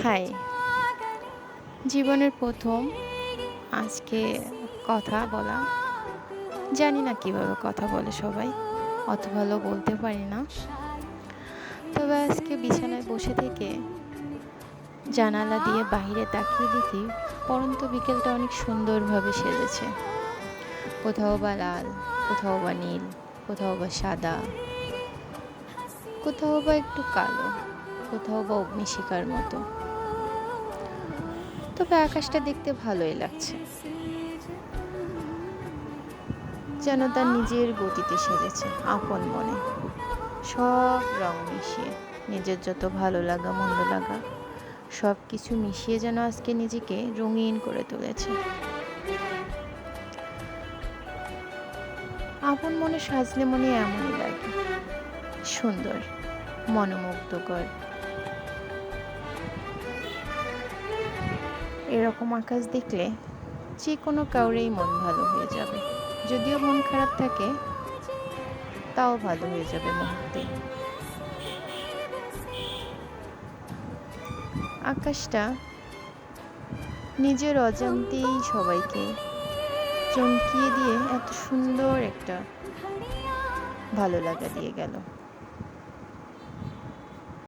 High. জীবনের প্রথম আজকে কথা বলা। জানি না কীভাবে কথা বলে সবাই অত ভালো বলতে পারি না। তবে আজকে বিছানায় বসে থেকে জানালা দিয়ে বাইরে তাকিয়ে দেখি পরন্ত বিকেলটা অনেক সুন্দরভাবে সেজেছে। কোথাও বা লাল, কোথাও বা নীল, কোথাও বা সাদা, কোথাও বা একটু কালো, কোথাও বা অগ্নিশিখার মতো। তবে আকাশটা দেখতে ভালোই লাগছে। যেন তার নিজের গতিতে সেরেছে আপন মনে। সব রং মিশিয়ে, নিজের যত ভালো লাগা, মন্দ লাগা সব কিছু মিশিয়ে যেন আজকে নিজেকে রঙিন করে তুলেছে। আপন মনে সাজলে মনে এমনই লাগে। সুন্দর, মনোমুগ্ধকর এরকম আকাশ দেখলে যে কোনো কাউরেই মন ভালো হয়ে যাবে। যদিও মন খারাপ থাকে, তাও ভালো হয়ে যাবে মুহূর্তে। আকাশটা নিজের অজান্তেই সবাইকে চমকিয়ে দিয়ে এত সুন্দর একটা ভালো লাগা দিয়ে গেল।